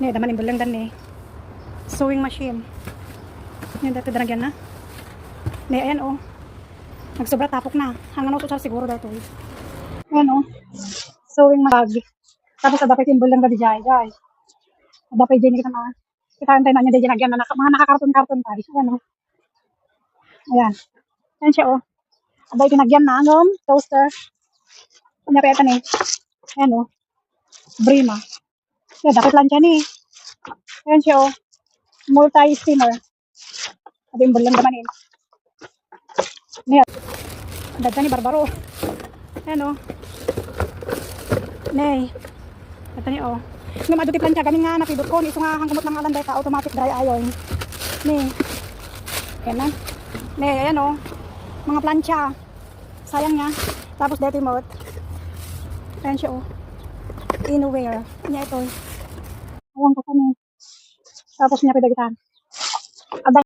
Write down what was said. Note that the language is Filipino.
Ni, daman yung bulang dan ni. Sewing machine. Yan, dito daragyan na. Ni, ayan oh. Nagsobra tapok na. Hanggang ako siguro dito. Ayan oh. Sewing mag. Tapos sa dapat yung bulang da di jay, jay. Dapat dyan kita na. Kita tayo na niya dyan nagyan na mga nakakarton-karton tayo. Ayan oh. Ayan. Ayan siya oh. Abay pinagyan na ng toaster. Kanya pa ni. Ayan oh. Brima. Yeah, dapat lang siya ni. Ayan siya oh. Multi-steamer. Sabi yung bulang naman eh. Ayan. Ang dagda ni Barbaro. Ayan oh. Nay. Ito ni oh. Nga maduti plancha gamin nga napidot ko. Iso nga hanggamot ng alam ka automatic dry iron. Ni. Ayan na. Ni, ayan oh. Mga plancha. Sayang nga. Tapos remote. Ayan siya oh. Inwear. Kanya ito. Ayan ko kami. Tapos niya pidagitan. Abay.